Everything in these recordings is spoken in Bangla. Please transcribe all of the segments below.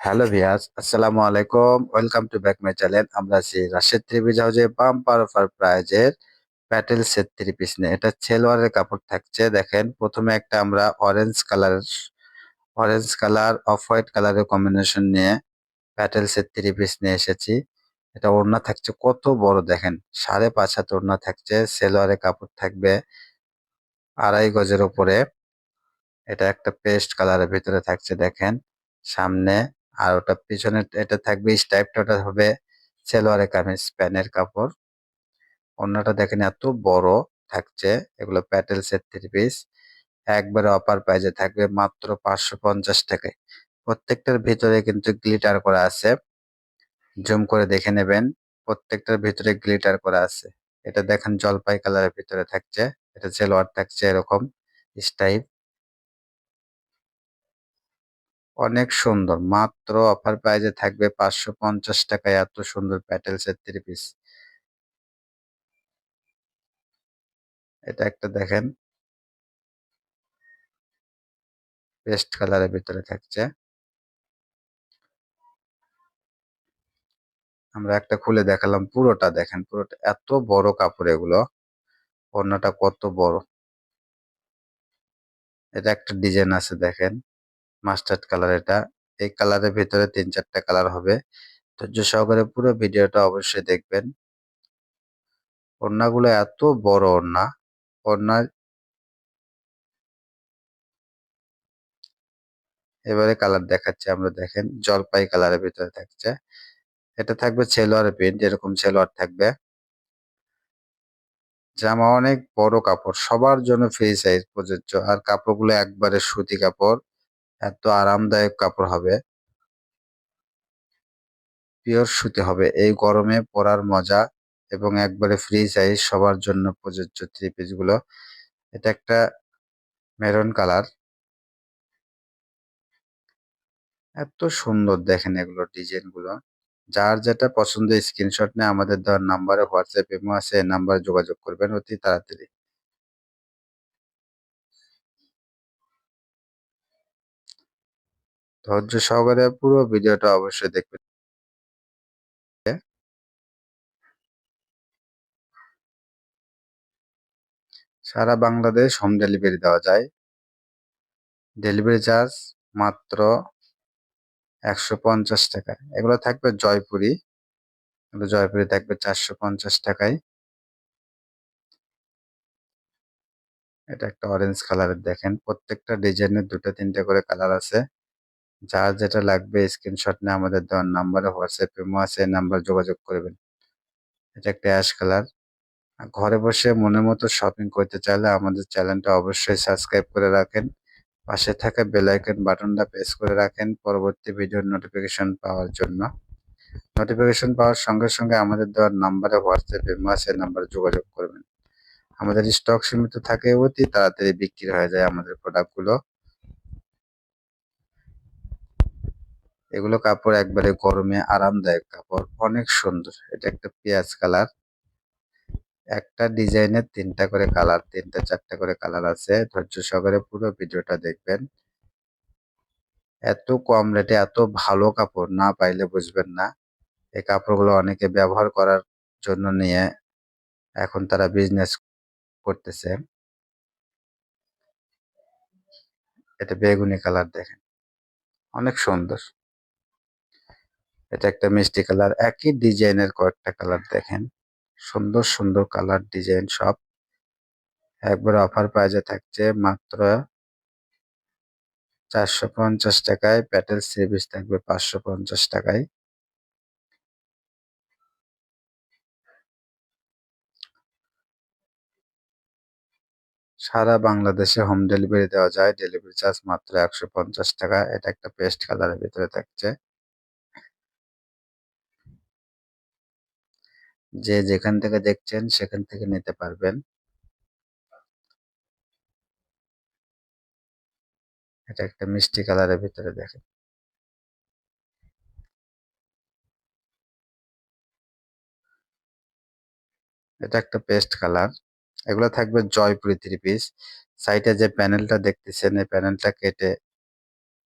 হ্যালো ভিয়াস আসসালামু আলাইকুম welcome to back my channel আমরা আছি রাশেদ পিস হাউজে বাম্পার অফার প্রাইজের প্যাটেল সেট থ্রি পিস নিয়ে। এটা ছেলোয়ারের কাপড় থাকছে, দেখেন। প্রথমে একটা আমরা orange colour orange colour of white কালারের কম্বিনেশন নিয়ে প্যাটেল সেট থ্রি পিস নিয়ে এসেছি। এটা ওড়না থাকছে কত বড়, দেখেন। সাড়ে পাঁচ হাত ওড়না থাকছে সেলোয়ারের কাপড় থাকবে আড়াই গজের উপরে। এটা একটা পেস্ট কালারের ভিতরে থাকছে, দেখেন। সামনে আর ওটা পিছনে এটা থাকবে স্টাইপটা ওটা হবে সেলোয়ারে কামিজ প্যানের কাপড়। অন্যটা দেখেন এত বড় থাকছে, এগুলো প্যাটেল সেট থ্রি পিস একবারে অপার প্রাইজে থাকবে মাত্র পাঁচশো পঞ্চাশ টাকায়। প্রত্যেকটার ভিতরে কিন্তু গ্লিটার করা আছে। জুম করে দেখে নেবেন, প্রত্যেকটার ভিতরে গ্লিটার করা আছে। এটা দেখেন জলপাই কালারের ভিতরে থাকছে, এটা সেলোয়ার থাকছে এরকম স্টাইপ অনেক সুন্দর। মাত্র অফার প্রাইজে থাকবে পাঁচশো পঞ্চাশ টাকায় এত সুন্দর প্যাটেলসের থ্রি পিস এটা একটা দেখেন। পেস্ট কালারের ভিতরে থাকছে। আমরা একটা খুলে দেখালাম পুরোটা। দেখেন পুরোটা এত বড় কাপড় এগুলো। অন্যটা কত বড়। এটা একটা ডিজাইন আছে দেখেন। মাস্টার্ড কালার এটা। এই কালারের ভিতরে তিন চারটা কালার হবে। ধৈর্য সহকারে পুরো ভিডিওটা অবশ্যই দেখবেন। ওড়নাগুলো এত বড় ওড়না। ওড়না এবারে কালার দেখাচ্ছে আমরা, দেখেন। জলপাই কালারের ভিতরে থাকছে। এটা থাকবে ছেলোয়ার প্রিন্ট এরকম ছেলোয়ার থাকবে। জামা অনেক বড় কাপড়, সবার জন্য ফ্রি সাইজ প্রযোজ্য। আর কাপড়গুলো একবারে সুতি কাপড়। এত আরামদায়ক কাপড় হবে। পিওর সুতি হবে। এই গরমে পরার মজা এবং একবারে ফ্রি সাইজ সবার জন্য প্রযোজ্য থ্রি পিসগুলো। এটা একটা মেরুন কালার এত সুন্দর দেখেন এগুলো ডিজাইনগুলো। যার যেটা পছন্দ স্ক্রিনশট নিয়ে আমাদের দেওয়ার নাম্বারে হোয়াটসঅ্যাপ এমো আছে নাম্বারে যোগাযোগ করবেন অতি তাড়াতাড়ি। ধৈর্য সহকারে পুরো ভিডিওটা অবশ্যই দেখবেন। সারা বাংলাদেশ হোম ডেলিভারি দেওয়া যায়। ডেলিভারি চার্জ মাত্র একশো পঞ্চাশ টাকা। এগুলো থাকবে জয়পুরি। জয়পুরি থাকবে চারশো পঞ্চাশ টাকায়। এটা একটা অরেঞ্জ কালারের দেখেন। প্রত্যেকটা ডিজাইনের দুটো তিনটে করে কালার আছে। যার যেটা লাগবে স্ক্রিনশট নিয়ে আমাদের দেওয়ার নাম্বারে হোয়াটসঅ্যাপ ইমো আছে নাম্বার যোগাযোগ করবেন। এটা একটা অ্যাশ কালার ঘরে বসে মনের মতো শপিং করতে চাইলে আমাদের চ্যানেলটা অবশ্যই সাবস্ক্রাইব করে রাখেন। পাশে থাকা বেল আইকন বাটনটা প্রেস করে রাখেন পরবর্তী ভিডিওর নোটিফিকেশন পাওয়ার জন্য। নোটিফিকেশন পাওয়ার সঙ্গে সঙ্গে আমাদের দেওয়ার নাম্বারে হোয়াটসঅ্যাপ ইমো আছে নাম্বারে যোগাযোগ করবেন। আমাদের স্টক সীমিত থাকে, অতি তাড়াতাড়ি বিক্রি হয়ে যায় আমাদের প্রোডাক্টগুলো এগুলো কাপড় একবারে গরমে আরামদায়ক কাপড়, অনেক সুন্দর। এটা একটা পেঁয়াজ কালার। একটা ডিজাইনের তিনটা করে কালার, তিনটা চারটা করে কালার আছে। ধৈর্য সহকারে পুরো ভিডিওটা দেখবেন। এত কম রেটে এত ভালো কাপড় না পাইলে বুঝবেন না। এই কাপড়গুলো অনেকে ব্যবহার করার জন্য নিয়ে এখন তারা বিজনেস করতেছে। এটা বেগুনি কালার দেখেন। অনেক সুন্দর। এটা একটা মিষ্টি কালার। একই ডিজাইনের কয়েকটা কালার দেখেন। সুন্দর সুন্দর কালার ডিজাইন সব। একবার অফার প্রাইজে থাকছে মাত্র চারশো পঞ্চাশ টাকায়। প্যাটেল সিরিজ থাকবে পাঁচশো পঞ্চাশ টাকায়। সারা বাংলাদেশে হোম ডেলিভারি দেওয়া যায়। ডেলিভারি চার্জ মাত্র একশো পঞ্চাশ টাকা। এটা একটা পেস্ট কালারের ভিতরে থাকছে। যে যেখান থেকে দেখছেন, সেখান থেকে নিতে পারবেন। এটা একটা মিষ্টি কালারের ভিতরে দেখেন। এটা একটা পেস্ট কালার। এগুলো থাকবে জয়পুরি থ্রি পিস সাইডে যে প্যানেলটা দেখতেছেন, এই প্যানেলটা কেটে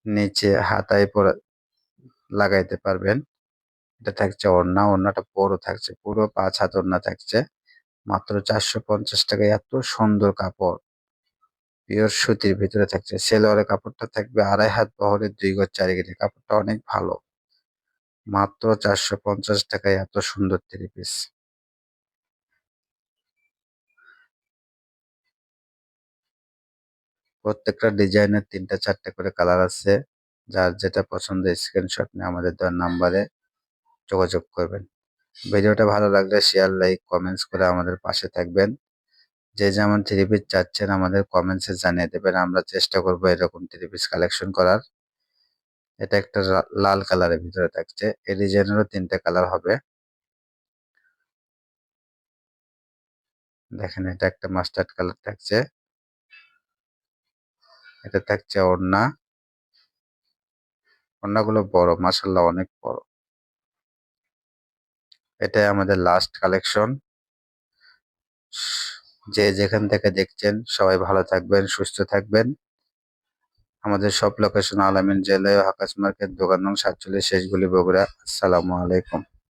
নিচে হাতায় পরা লাগাইতে পারবেন। এটা থাকছে ওড়না, ওড়নাটা বড় থাকছে, পুরো পাঁচ হাত ওড়না থাকছে। মাত্র চারশো পঞ্চাশ টাকায় এত সুন্দর কাপড়। পিওর সুতির ভিতরে থাকছে। সেলোয়ারের কাপড়টা থাকবে আড়াই হাত বহরের দুই গজ চারি গেটে কাপড়টা অনেক ভালো। মাত্র চারশো পঞ্চাশ টাকায় এত সুন্দর থ্রি পিস প্রত্যেকটা ডিজাইনের তিনটা চারটে করে কালার আছে। যার যেটা পছন্দ স্ক্রিনশট নিয়ে আমাদের দেওয়ার নাম্বারে। যোগাযোগ করবেন। ভিডিওটা ভালো লাগলে শেয়ার লাইক কমেন্টস করে আমাদের পাশে থাকবেন। যে যেমন থ্রি পিস চাচ্ছেন আমাদের কমেন্টসে জানিয়ে দেবেন। আমরা চেষ্টা করব এরকম থ্রি পিস কালেকশন করার। এটা একটা লাল কালারের ভিতরে থাকছে। এই ডিজাইনেরও তিনটে কালার হবে। দেখেন, এটা একটা মাস্টার্ড কালার থাকছে। এটা থাকছে ওড়না। ওড়নাগুলো বড় মাসাল্লাহ অনেক বড়। এটাই আমাদের লাস্ট কালেকশন যে যেখান থেকে দেখছেন, সবাই ভালো থাকবেন, সুস্থ থাকবেন। আমাদের সব লোকেশন আলামিন জেলায় হাকাস মার্কেট, দোকান নং সাতচল্লিশ, শেষগুলি বগুড়া। আসসালামু আলাইকুম।